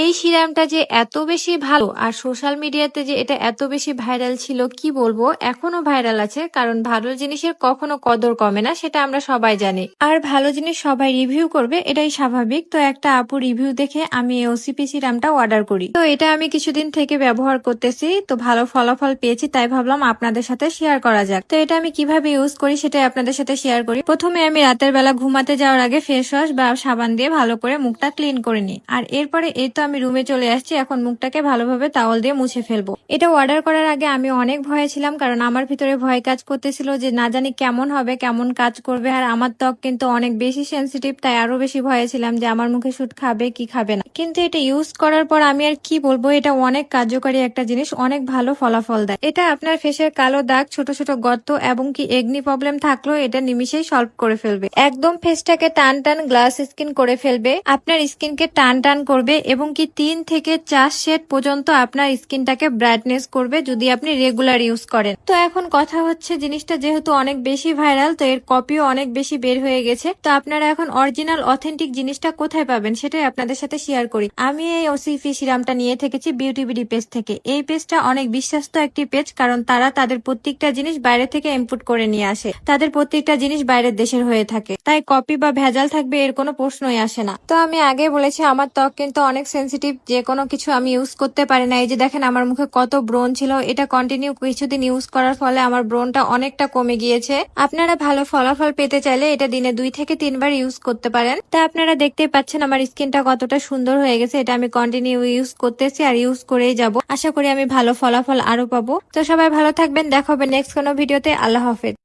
এই সিরামটা যে এত বেশি ভালো আর সোশ্যাল মিডিয়াতে যে এটা এত বেশি ভাইরাল ছিল, কি বলব? এখনও ভাইরাল আছে, কারণ ভালো জিনিসের কখনো কদর কমে না, সেটা আমরা সবাই জানি। আর ভালো জিনিস সবাই রিভিউ করবে, এটাই স্বাভাবিক। তো একটা আপু রিভিউ দেখে আমি ওসিপি সিরামটা অর্ডার করি। তো এটা আমি কিছুদিন থেকে ব্যবহার করতেছি, তো ভালো ফলাফল পেয়েছি, তাই ভাবলাম আপনাদের সাথে শেয়ার করা যাক। তো এটা আমি কীভাবে ইউজ করি সেটাই আপনাদের সাথে শেয়ার করি। প্রথমে আমি রাতের বেলা ঘুমাতে যাওয়ার আগে ফেস ওয়াশ বা সাবান দিয়ে ভালো করে মুখটা ক্লিন করে নিই। আর এরপরে এই তো আমি রুমে চলে আসছি, এখন মুখটাকে ভালোভাবে তাওয়াল দিয়ে মুছে ফেলব। এটা অর্ডার করার আগে আমি অনেক ভয়ে ছিলাম, কারণ আমার ভিতরে ভয় কাজ করতেছিল যে না জানি কেমন হবে, কেমন কাজ করবে, আর আমার ত্বক কিন্তু অনেক বেশি সেন্সিটিভ তাই আরও বেশি ভয়ে ছিলাম যে আমার মুখে শুট খাবে, কি খাবে না। কিন্তু এটা ইউজ করার পর আমি আর কি বলব, এটা অনেক কার্যকারী একটা জিনিস, অনেক ভালো ফলাফল দেয়। এটা আপনার ফেসের কালো দাগ, ছোট ছোট গর্ত এবং কি এগনি প্রবলেম থাকলেও এটা নিমিশেই সলভ করে ফেলবে। একদম ফেসটাকে টান টান গ্লাস স্কিন করে ফেলবে, আপনার স্কিনকে টান টান করবে এবং কি তিন থেকে চার শেড পর্যন্ত আপনার স্কিনটাকে ব্রাইটনেস করবে যদি আপনি রেগুলার ইউজ করেন। তো এখন কথা হচ্ছে জিনিসটা যেহেতু অনেক বেশি ভাইরাল তো এর কপিও অনেক বেশি বের হয়ে গেছে। তো আপনারা এখন অরিজিনাল অথেন্টিক জিনিসটা কোথায় পাবেন সেটাই আপনাদের সাথে শেয়ার করি। আমি এই ওসিফি সিরামটা নিয়ে থেকেছি বিউটি বিডি পেজ থেকে। এই পেজটা অনেক বিশ্বাস্ত একটি পেজ কারণ তারা তাদের প্রত্যেকটা জিনিস বাইরে থেকে ইম্পোর্ট করে নিয়ে আসে। তাদের প্রত্যেকটা জিনিস বাইরের দেশের হয়ে থাকে। তাই কপি বা ভেজাল থাকবে এর কোনো প্রশ্নই আসে না। তো আমি আগে বলেছি, আমার ত্বক কিন্তু অনেক সেন্সিটিভ যে কোনো কিছু আমি ইউজ করতে পারি না। এই যে দেখেন, আমার মুখে কত ব্রণ ছিল। এটা কন্টিনিউ কিছুদিন ইউজ করার ফলে আমার ব্রণটা অনেকটা কমে গিয়েছে। আপনারা ভালো ফলাফল পেতে চাইলে এটা দিনে দুই থেকে তিনবার ইউজ করতে পারেন। তা আপনারা দেখতেই পাচ্ছেন আমার স্কিনটা কতটা সুন্দর হয়ে গেছে। এটা আমি কন্টিনিউ ইউজ করতেছি আর ইউজ করেই যাব। আশা করি আমি ভালো ফলাফল আরও পাবো। তো সবাই ভালো থাকবেন। দেখা হবে নেক্সট কোনো ভিডিওতে আল্লাহ হাফেজ।